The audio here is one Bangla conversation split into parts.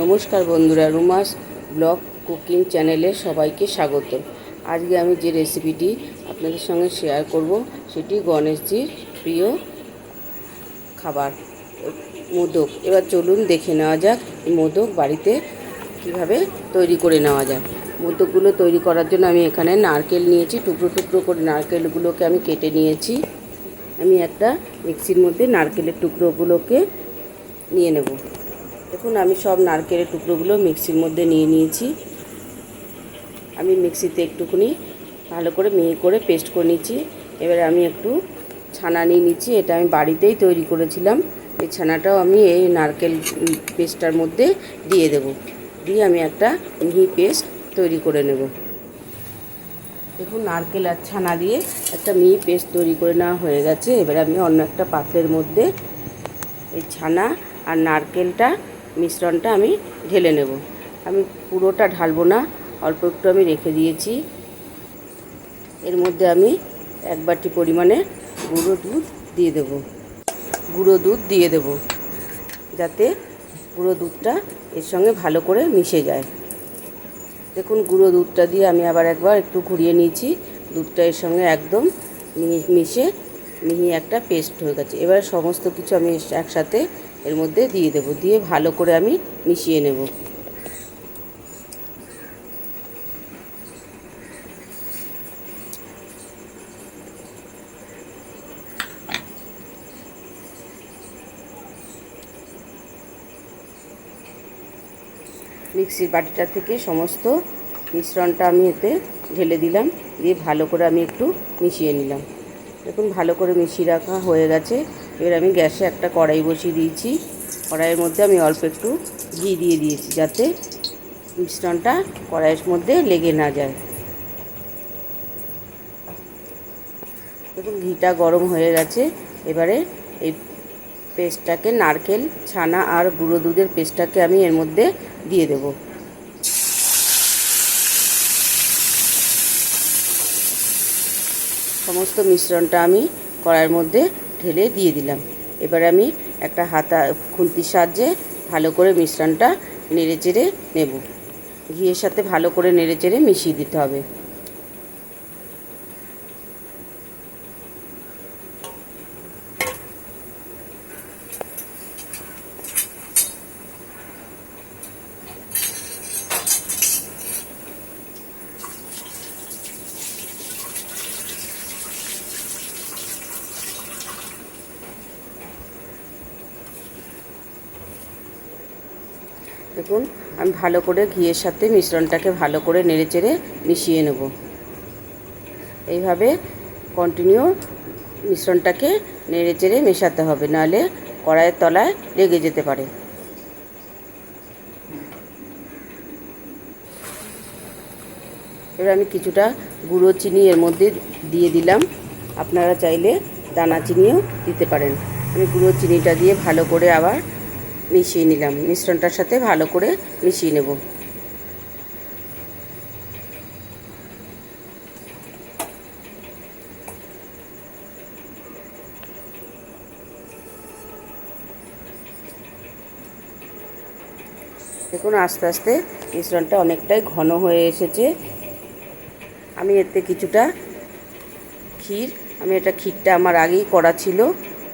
নমস্কার বন্ধুরা, রুমাস ব্লগ কুকিং চ্যানেলে সবাইকে স্বাগত। আজকে আমি যে রেসিপিটি আপনাদের সঙ্গে শেয়ার করব, সেটি গণেশজির প্রিয় খাবার, মোদক। এবার চলুন দেখে নেওয়া যাক মোদক বাড়িতে কীভাবে তৈরি করে নেওয়া যায়। মোদকগুলো তৈরি করার জন্য আমি এখানে নারকেল নিয়েছি, টুকরো টুকরো করে নারকেলগুলোকে আমি কেটে নিয়েছি। আমি একটা মিক্সির মধ্যে নারকেলের টুকরোগুলোকে নিয়ে নেব। দেখুন, আমি সব নারকেলের টুকরোগুলো মিক্সির মধ্যে নিয়ে নিয়েছি। আমি মিক্সিতে একটুখানি ভালো করে মিহি করে পেস্ট করে নিচ্ছি। এবারে আমি একটু ছানা নিয়ে নিচ্ছি, এটা আমি বাড়িতেই তৈরি করেছিলাম। এই ছানাটাও আমি এই নারকেল পেস্টটার মধ্যে দিয়ে দেব। দিয়ে আমি একটা মিহি পেস্ট তৈরি করে নেব। দেখুন, নারকেল আর ছানা দিয়ে একটা মিহি পেস্ট তৈরি করে নেওয়া হয়ে গেছে। এবারে আমি অন্য একটা পাত্রের মধ্যে এই ছানা আর নারকেলটা মিশ্রণটা আমি ঢেলে নেব। আমি পুরোটা ঢালবো না, অল্প একটু আমি রেখে দিয়েছি। এর মধ্যে আমি এক বাটি পরিমাণে গুঁড়ো দুধ দিয়ে দেব। গুঁড়ো দুধ দিয়ে দেব, যাতে গুঁড়ো দুধটা এর সঙ্গে ভালো করে মিশে যায়। দেখুন, গুঁড়ো দুধটা দিয়ে আমি আবার একবার একটু ঘুরিয়ে নিয়েছি। দুধটা এর সঙ্গে একদম মিশে মিহি একটা পেস্ট হয়ে গেছে। এবার সমস্ত কিছু আমি একসাথে এর মধ্যে দিয়ে দেব, দিয়ে ভালো করে আমি মিশিয়ে নেব। মিক্সির বাটিটা থেকে সমস্ত মিশ্রণটা আমি এতে ঢেলে দিলাম, দিয়ে ভালো করে আমি একটু মিশিয়ে নিলাম। দেখুন, ভালো করে মিশিয়ে রাখা হয়ে গেছে। এবার আমি গ্যাসে একটা কড়াই বসিয়ে দিয়েছি। কড়াইয়ের মধ্যে আমি অল্প একটু ঘি দিয়ে দিয়েছি যাতে মিশ্রণটা কড়াইয়ের মধ্যে লেগে না যায়। দেখুন, ঘিটা গরম হয়ে গেছে। এবারে এই পেস্টটাকে নারকেল, ছানা আর গুঁড়ো দুধের পেস্টটাকে আমি এর মধ্যে দিয়ে দেব। সমস্ত মিশ্রণটা আমি কড়াইয়ের মধ্যে ঢেলে দিয়ে দিলাম। এবার আমি একটা হাতা খুন্তির সাহায্যে ভালো করে মিশ্রণটা নেড়ে চেড়ে নেব। ঘিয়ের সাথে ভালো করে নেড়ে চেড়ে মিশিয়ে দিতে হবে। দেখুন, আমি ভালো করে ঘিয়ের সাথে মিশ্রণটাকে ভালো করে নেড়ে চেড়ে মিশিয়ে নেব। এইভাবে কন্টিনিউ মিশ্রণটাকে নেড়ে চেড়ে মেশাতে হবে, নাহলে কড়াইয়ের তলায় লেগে যেতে পারে। এবার আমি কিছুটা গুঁড়ো চিনি এর মধ্যে দিয়ে দিলাম। আপনারা চাইলে দানা চিনিও দিতে পারেন। আমি গুঁড়ো চিনিটা দিয়ে ভালো করে আবার মিশিয়ে নিলাম। মিশ্রণটার সাথে ভালো করে মিশিয়ে নেব। দেখুন, আস্তে আস্তে মিশ্রণটা অনেকটাই ঘন হয়ে এসেছে। আমি এতে কিছুটা ক্ষীর, আমি এটা ক্ষীরটা আমার আগেই করা ছিল,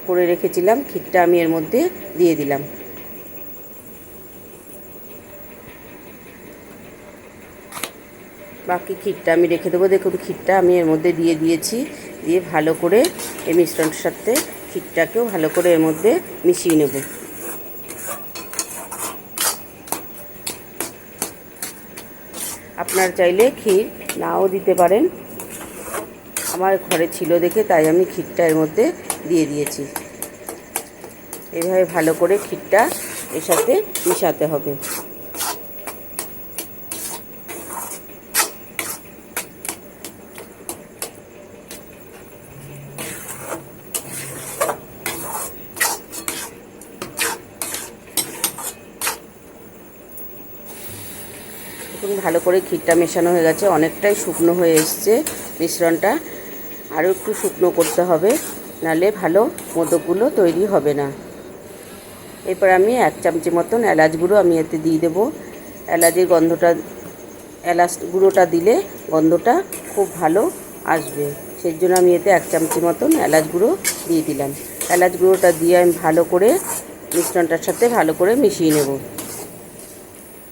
করে রেখেছিলাম। ক্ষীরটা আমি এর মধ্যে দিয়ে দিলাম। বাকি ক্ষীরটা আমি রেখে দেবো। দেখুন, ক্ষীরটা আমি এর মধ্যে দিয়ে দিয়েছি। দিয়ে ভালো করে এই মিশ্রণটার সাথে ক্ষীরটাকেও ভালো করে এর মধ্যে মিশিয়ে নেব। আপনার চাইলে ক্ষীর নাও দিতে পারেন। আমার ঘরে ছিল দেখে তাই আমি ক্ষীরটা এর মধ্যে দিয়ে দিয়েছি। এভাবে ভালো করে ক্ষীরটা এর সাথে মিশাতে হবে। দেখুন ভালো করে ক্ষীরটা মেশানো হয়ে গেছে। অনেকটাই শুকনো হয়ে এসছে মিশ্রণটা। আরও একটু শুকনো করতে হবে নালে ভালো মোদকগুলো তৈরি হবে না। এরপর আমি এক চামচি মতন এলাচ গুঁড়ো আমি এতে দিয়ে দেবো। এলাচের গন্ধটা, এলাচ গুঁড়োটা দিলে গন্ধটা খুব ভালো আসবে। সেই জন্য আমি এতে এক চামচি মতন এলাচ গুঁড়ো দিয়ে দিলাম। এলাচ গুঁড়োটা দিয়ে আমি ভালো করে মিশ্রণটার সাথে ভালো করে মিশিয়ে নেব।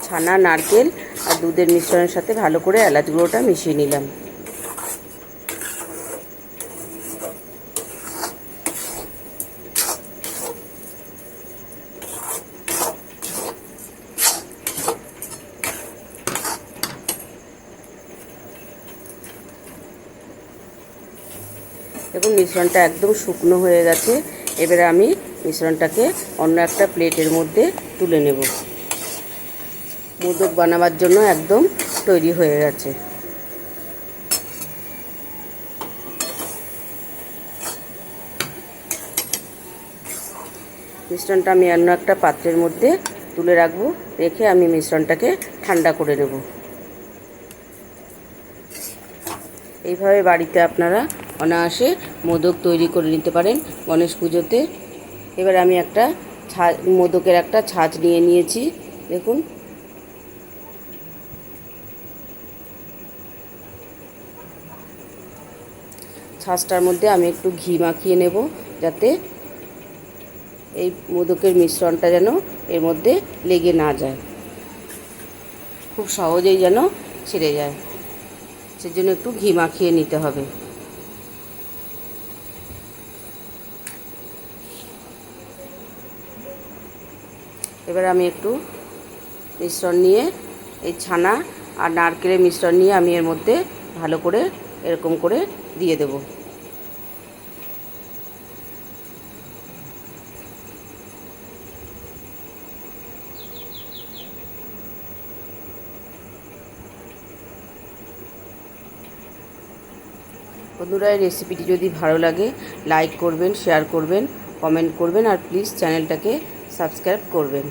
ছানা, নারকেল আর দুধের মিশ্রণের সাথে ভালো করে এলাচ গুঁড়োটা মিশিয়ে নিলাম। দেখুন, মিশ্রণটা একদম শুকনো হয়ে গেছে। এবারে আমি মিশ্রণটাকে অন্য একটা প্লেটের মধ্যে তুলে নেব। মোদক বানাবার জন্য একদম তৈরি হয়ে গেছে। মিশ্রণটা আমি অন্য একটা পাত্রের মধ্যে তুলে রাখব, রেখে আমি মিশ্রণটাকে ঠান্ডা করে নেব। এইভাবে বাড়িতে আপনারা অনায়াসে মোদক তৈরি করে নিতে পারেন গণেশ পুজোতে। এবার আমি একটা ছা, মোদকের একটা ছাঁচ নিয়ে নিয়েছি। দেখুন ছাঁচটার মধ্যে আমি একটু ঘি মাখিয়ে নেব যাতে এই মোদকের মিশ্রণটা যেন এর মধ্যে লেগে না যায়। খুব সহজেই যেন ছেড়ে যায়। সেজন্য একটু ঘি মাখিয়ে নিতে হবে। এবার আমি একটু মিশ্রণ নিয়ে এই ছানা আর নারকেলের মিশ্রণ নিয়ে আমি এর মধ্যে ভালো করে এরকম করে দিয়ে দেব। বন্ধুরা, এই রেসিপিটি যদি ভালো লাগে লাইক করবেন শেয়ার করবেন কমেন্ট করবেন, আর প্লিজ চ্যানেলটাকে সাবস্ক্রাইব করবেন।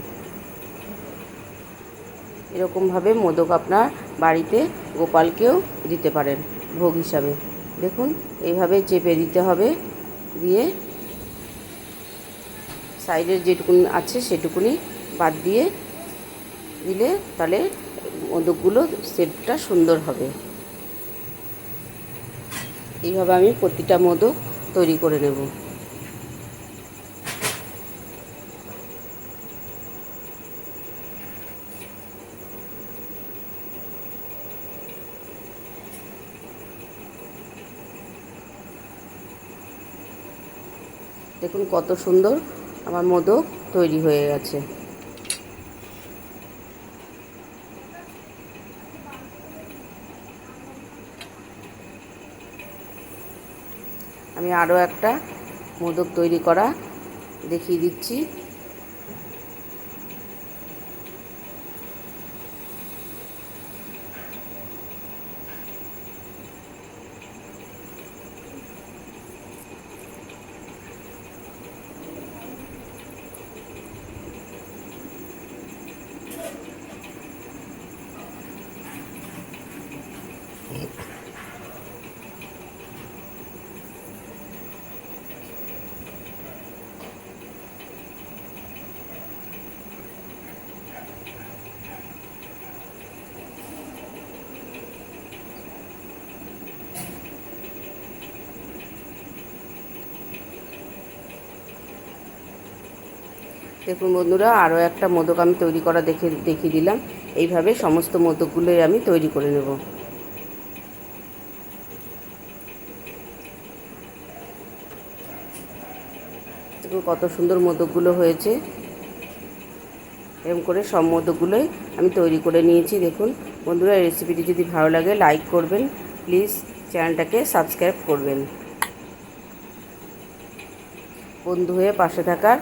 এরকমভাবে মোদক আপনার বাড়িতে গোপালকেও দিতে পারেন। ভোগ হিসাবে। দেখুন, এইভাবে চেপে দিতে হবে, দিয়ে সাইডের যেটুকুনি আছে সেটুকুনি বাদ দিয়ে দিলে তাহলে মোদকগুলো সেপটা সুন্দর হবে। এইভাবে আমি প্রতিটা মোদক তৈরি করে নেব। দেখুন কত সুন্দর আমার মোদক তৈরি হয়ে গেছে। আমি আরও একটা মোদক তৈরি করা দেখিয়ে দিচ্ছি। দেখুন বন্ধুরা, আরও একটা মোদক আমি তৈরি করা দেখে দেখিয়ে দিলাম। এইভাবে সমস্ত মোদকগুলোই আমি তৈরি করে নেব। দেখুন কত সুন্দর মোদকগুলো হয়েছে। এরকম করে সব মোদকগুলোই আমি তৈরি করে নিয়েছি। দেখুন বন্ধুরা রেসিপিটি যদি ভালো লাগে লাইক করবেন। প্লিজ চ্যানেলটাকে সাবস্ক্রাইব করবেন। বন্ধু হয়ে পাশে থাকার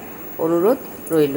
অনুরোধ। রইল